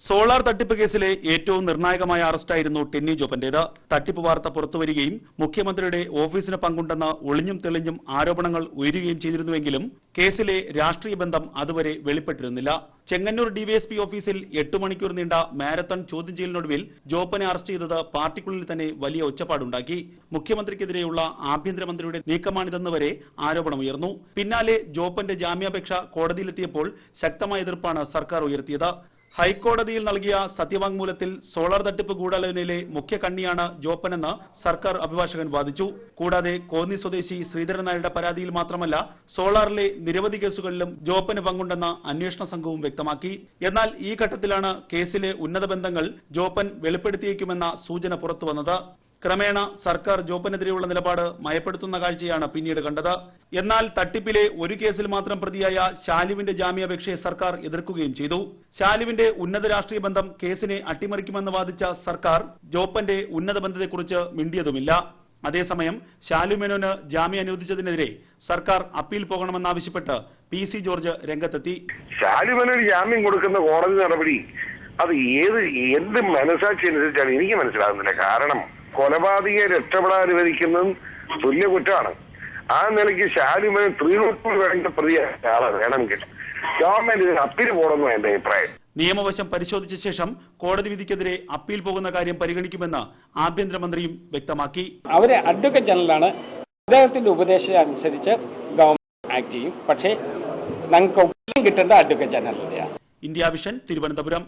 Solar തട്ടിപ്പ് കേസിലെ ഏറ്റവും നിർണായകമായ അറസ്റ്റായിരുന്നു ടെന്നി ജോപ്പന്റേത്. തട്ടിപ്പ് വാർത്ത പുറത്തുവരികയും മുഖ്യമന്ത്രിയുടെ ഓഫീസിന് പങ്കുണ്ടെന്ന ഒളിഞ്ഞും തെളിഞ്ഞും ആരോപണങ്ങൾ ഉയരുകയും ചെയ്തിരുന്നുവെങ്കിലും കേസിലെ രാഷ്ട്രീയ ബന്ധം അതുവരെ വെളിപ്പെട്ടിരുന്നില്ല. ചെങ്ങന്നൂർ ഡിവൈഎസ്പി ഓഫീസിൽ എട്ട് മണിക്കൂർ നീണ്ട മാരത്തൺ ചോദ്യം ചെയ്യലിനൊടുവിൽ ജോപ്പനെ അറസ്റ്റ് ചെയ്തത് പാർട്ടിക്കുള്ളിൽ തന്നെ വലിയ ഒച്ചപ്പാടുണ്ടാക്കി. മുഖ്യമന്ത്രിക്കെതിരെയുള്ള ആഭ്യന്തരമന്ത്രിയുടെ നീക്കമാണിതെന്ന് വരെ ആരോപണമുയർന്നു. പിന്നാലെ ജോപ്പന്റെ ജാമ്യാപേക്ഷ കോടതിയിലെത്തിയപ്പോൾ ശക്തമായ എതിർപ്പാണ് സർക്കാർ ഉയർത്തിയത്. ഹൈക്കോടതിയിൽ നൽകിയ സത്യവാങ്മൂലത്തിൽ സോളാർ തട്ടിപ്പ് ഗൂഢാലോചനയിലെ മുഖ്യ കണ്ണിയാണ് ജോപ്പനെന്ന് സർക്കാർ അഭിഭാഷകൻ വാദിച്ചു. കൂടാതെ കോന്നി സ്വദേശി ശ്രീധരൻ നായരുടെ പരാതിയിൽ മാത്രമല്ല സോളാറിലെ നിരവധി കേസുകളിലും ജോപ്പന് പങ്കുണ്ടെന്ന് അന്വേഷണ സംഘവും വ്യക്തമാക്കി. എന്നാൽ ഈ ഘട്ടത്തിലാണ് കേസിലെ ഉന്നത ബന്ധങ്ങൾ ജോപ്പൻ വെളിപ്പെടുത്തിയേക്കുമെന്ന സൂചന പുറത്തുവന്നത്. ക്രമേണ സർക്കാർ ജോപ്പനെതിരെയുള്ള നിലപാട് മയപ്പെടുത്തുന്ന കാഴ്ചയാണ് പിന്നീട് കണ്ടത്. എന്നാൽ തട്ടിപ്പിലെ ഒരു കേസിൽ മാത്രം പ്രതിയായ ശാലുവിന്റെ ജാമ്യാപേക്ഷയെ സർക്കാർ എതിർക്കുകയും ചെയ്തു. ശാലുവിന്റെ ഉന്നത രാഷ്ട്രീയ ബന്ധം കേസിനെ അട്ടിമറിക്കുമെന്ന് വാദിച്ച സർക്കാർ ജോപ്പന്റെ ഉന്നത ബന്ധത്തെക്കുറിച്ച് മിണ്ടിയതുമില്ല. അതേസമയം ശാലു മേനോന് ജാമ്യം അനുവദിച്ചതിനെതിരെ സർക്കാർ അപ്പീൽ പോകണമെന്നാവശ്യപ്പെട്ട് പി സി ജോർജ് രംഗത്തെത്തി. ശാലിമനൊരു ജാമ്യം കൊടുക്കുന്ന കോടതി നടപടി അത് ഏത് എന്ത് മനസാക്ഷി അനുസരിച്ചാണ് എനിക്ക് മനസ്സിലാകുന്നില്ല. കാരണം കൊലപാതകയെ രക്ഷപ്പെടാൻ അനുവദിക്കുന്നതും തുല്യ കുറ്റമാണ്. ആ നിലയ്ക്ക് ശാലിമന് ത്രീനൂറ്റി വേണ്ട പ്രതിയായ ആളെ വേണമെങ്കിൽ ഗവൺമെന്റ് ഇതിന് അപ്പീൽ പോകണമെന്ന് എന്റെ അഭിപ്രായം. നിയമവശം പരിശോധിച്ച ശേഷം കോടതി വിധിക്കെതിരെ അപ്പീൽ പോകുന്ന കാര്യം പരിഗണിക്കുമെന്ന് ആഭ്യന്തരമന്ത്രിയും വ്യക്തമാക്കി. അവർ അഡ്വക്കേറ്റ് ജനറലാണ് അദ്ദേഹത്തിന്റെ ഉപദേശം അനുസരിച്ച് ഗവൺമെന്റ് ആക്ട് ചെയ്യും. പക്ഷേ ഞങ്ങൾക്ക് കിട്ടേണ്ട അഡ്വക്കേറ്റ് ജനറലിനെയാണ് ഇന്ത്യ വിഷൻ തിരുവനന്തപുരം.